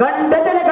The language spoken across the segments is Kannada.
ಬೇಗನೆ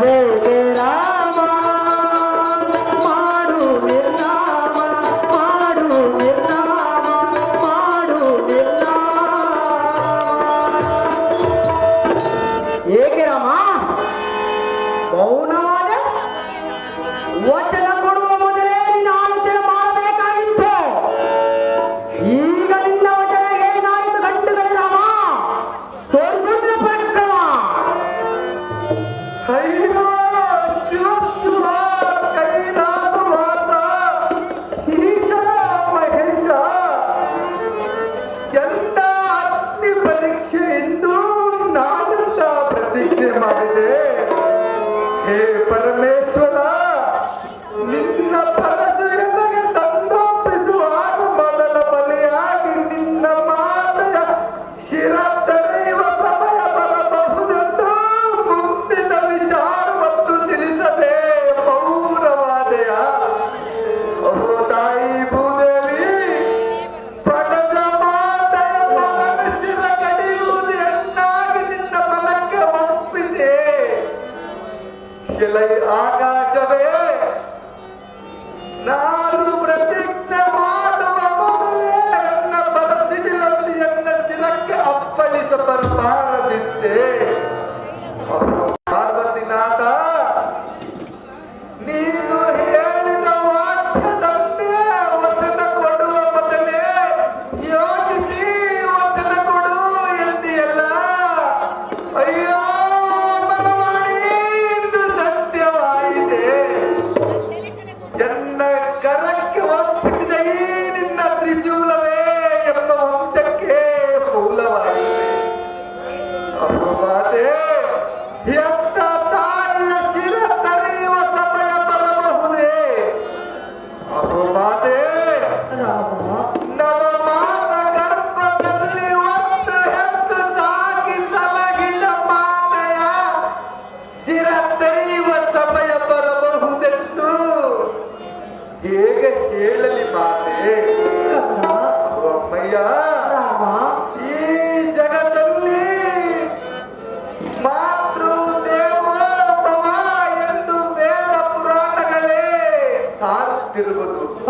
হবে ಎಲೈ ಆಕಾಶವೇ. ನಾನು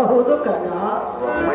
ಸಾರುತ್ತಿರುವುದು ಹೌದು ಕಂದ ಅಮ್ಮಯ್ಯ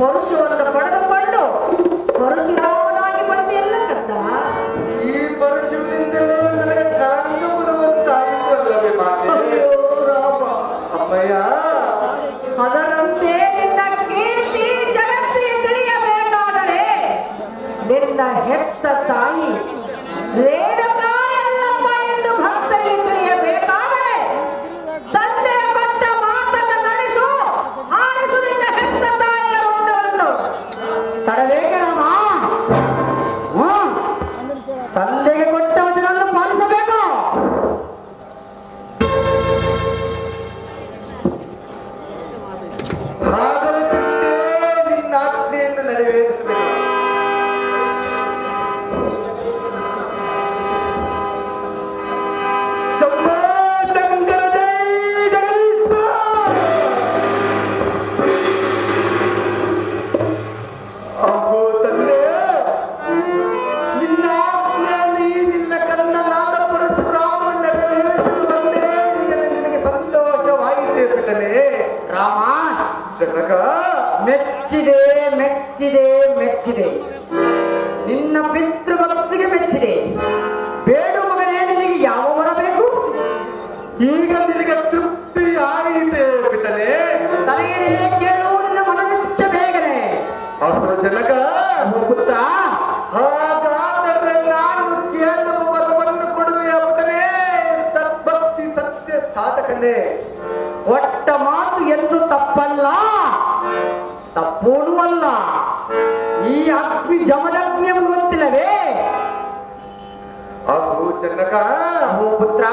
পরশুরাম ರಾಮ ಮೆಚ್ಚಿದೆ ಮೆಚ್ಚಿದೆ ಮೆಚ್ಚಿದೆ. ನಿನ್ನ ಪಿತೃಭಕ್ತಿಗೆ ಅಗ್ನಿ ಜಮದಗ್ನಿ ಗೊತ್ತಿಲ್ಲವೇ ಅಹೋ ಜನಕ ಓ ಪುತ್ರ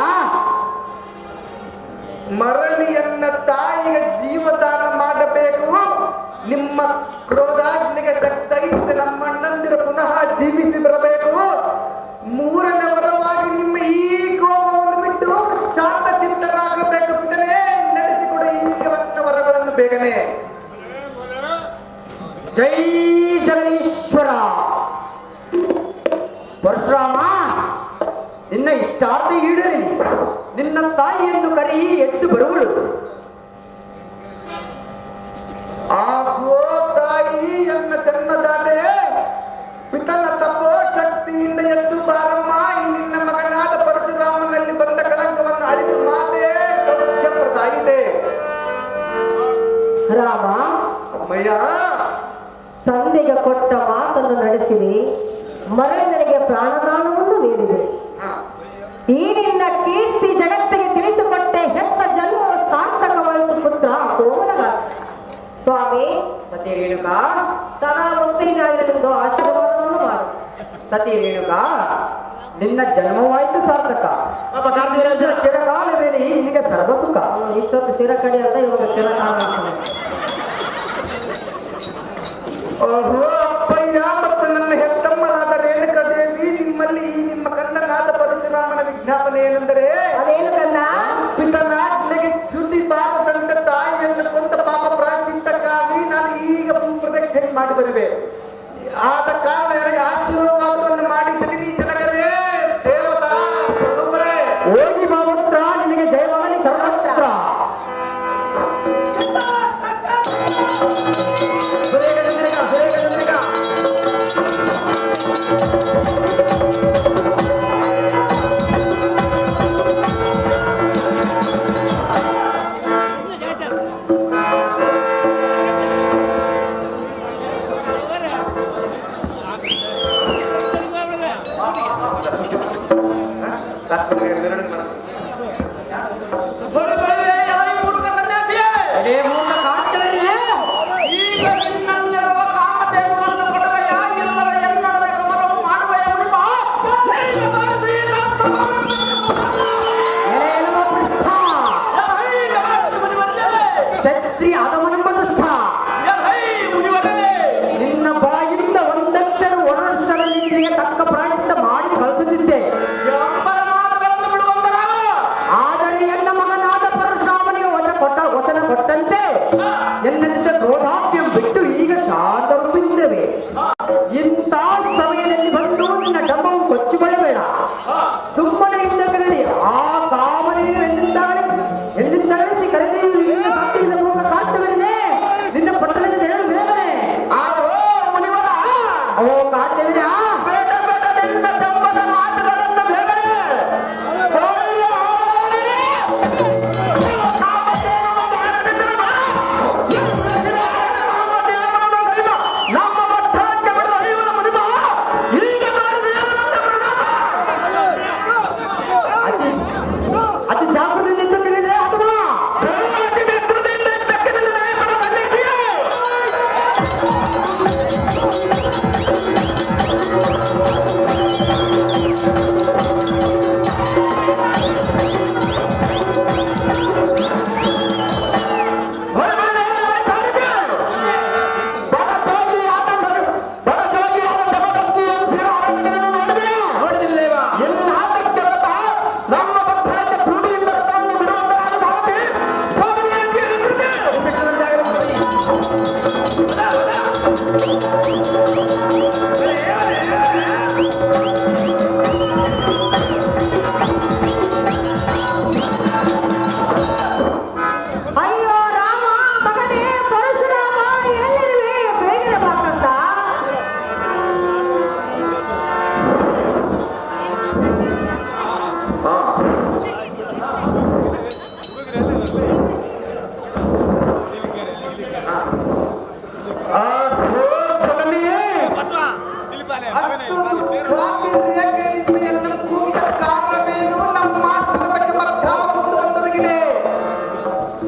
ಮರಳಿಯನ್ನ ತಾಯಿಗೆ ಜೀವದಾನ ಮಾಡಬೇಕು. ನಿಮ್ಮ ಕ್ರೋಧಾಗ್ನಿಗೆ ತಗ್ಗಿಸಿದ ನಮ್ಮಣ್ಣಂದಿರ ಪುನಃ ಜೀವಿಸಿ ಬರಬೇಕು. ಮೂರನೇ ವರವಾಗಿ ನಿಮ್ಮ ಈ ಕೋಪವನ್ನು ಬಿಟ್ಟು ಶಾಂತ ಚಿತ್ತರಾಗಬೇಕು ಇದನ್ನೇ ನಡೆಸಿಕೊಡ ಈ ವರಗಳನ್ನು ಬೇಗನೆ. ಜೈ ತಾಯಿಯನ್ನು ಕರಿ ಎದ್ದು ಬರುವಳು. ಆಗೋ ತಾಯಿ ಎನ್ನ ಜನ್ಮದಾತೆ ಪಿತನ ತಪೋ ಶಕ್ತಿಯಿಂದ ಎದ್ದು ಬಾರಮ್ಮ ನಿನ್ನ ಮಗನಾದ ಪರಶುರಾಮನಲ್ಲಿ ಬಂದ ಕಳಂಕವನ್ನು ಅಳಿದು ಮಾತೆ ಸೌಖ್ಯಪ್ರದಾಯಿದೆ ರಾಮ ಅಮ್ಮಯ್ಯ ತಂದೆಗೆ ಕೊಟ್ಟ ಮಾತನ್ನು ನಡೆಸಿರಿ. ಮರಳಿನರಿಗೆ ಪ್ರಾಣದಾನವನ್ನು ರೇಣುಕಾ ಸದಾ ಮುತ್ತೈದಾಗಿರಲೆಂದು ಆಶೀರ್ವಾದವನ್ನು ಮಾಡು. ಸತಿ ರೇಣುಕ ನಿನ್ನ ಜನ್ಮವಾಯಿತು ಸಾರ್ಥಕ. ಚಿರಕಾಲವೇನೆ ನಿನಗೆ ಸರ್ವ ಸುಖ ಇಷ್ಟೊತ್ತು ಸಿರ ಕಡೆ ಅಂತ ಇವಾಗ ಚಿರಕಾಲ ಓಹೋ ಅಪ್ಪಯ್ಯ ಮತ್ತು ನನ್ನ ಹೆತ್ತಮ್ಮಳಾದ ರೇಣುಕಾ ದೇವಿ ನಿಮ್ಮಲ್ಲಿ ನಿಮ್ಮ ಕಂದನಾದ ಪರಶುರಾಮನ ವಿಜ್ಞಾಪನೆ ಏನೆಂದರೆ ಅದೇನು ಕನ್ನ ಪಿತನಾಜ್ಞೆಗೆ ಮಾಡಿ ಬರುವೆ. ಆದ ಕಾರಣ ಅವರಿಗೆ ಆಶೀರ್ವಾದವನ್ನು ಮಾಡಿ ನೀ ಜನಕರೇ.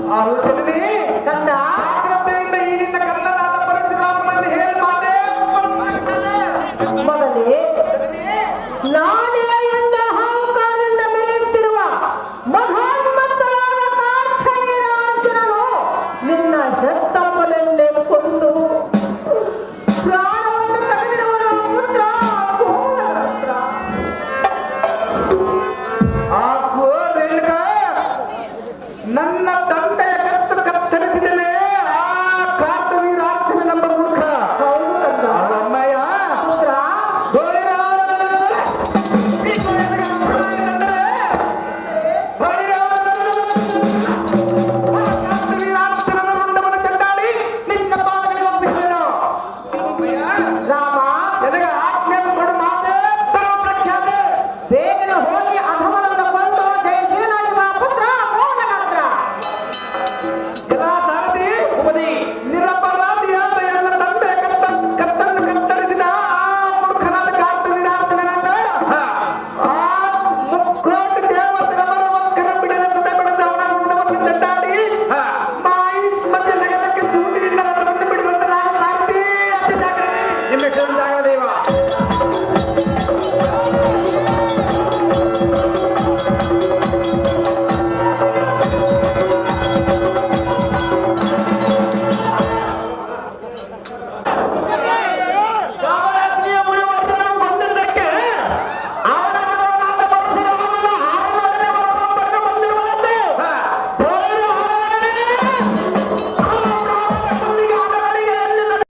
ఆ రోజు చదివి కన్నా